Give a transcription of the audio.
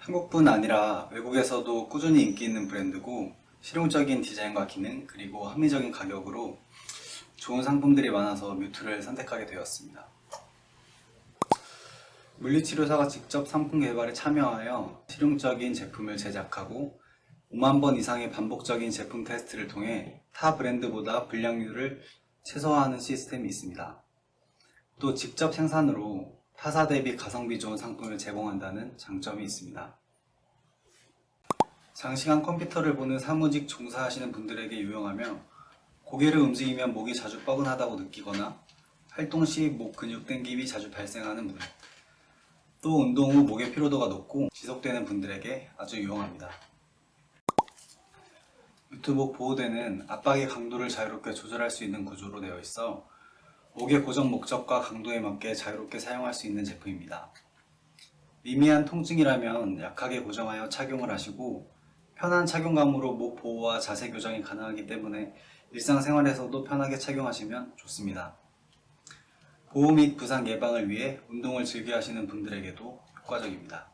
한국뿐 아니라 외국에서도 꾸준히 인기 있는 브랜드고 실용적인 디자인과 기능 그리고 합리적인 가격으로 좋은 상품들이 많아서 뮤트를 선택하게 되었습니다. 물리치료사가 직접 상품 개발에 참여하여 실용적인 제품을 제작하고 5만 번 이상의 반복적인 제품 테스트를 통해 타 브랜드보다 불량률을 최소화하는 시스템이 있습니다. 또 직접 생산으로 타사 대비 가성비 좋은 상품을 제공한다는 장점이 있습니다. 장시간 컴퓨터를 보는 사무직 종사하시는 분들에게 유용하며 고개를 움직이면 목이 자주 뻐근하다고 느끼거나 활동 시 목 근육 땡김이 자주 발생하는 분, 또 운동 후 목의 피로도가 높고 지속되는 분들에게 아주 유용합니다. 유튜복 보호대는 압박의 강도를 자유롭게 조절할 수 있는 구조로 되어 있어 목의 고정 목적과 강도에 맞게 자유롭게 사용할 수 있는 제품입니다. 미미한 통증이라면 약하게 고정하여 착용을 하시고 편한 착용감으로 목 보호와 자세 교정이 가능하기 때문에 일상생활에서도 편하게 착용하시면 좋습니다. 보호 및 부상 예방을 위해 운동을 즐겨 하시는 분들에게도 효과적입니다.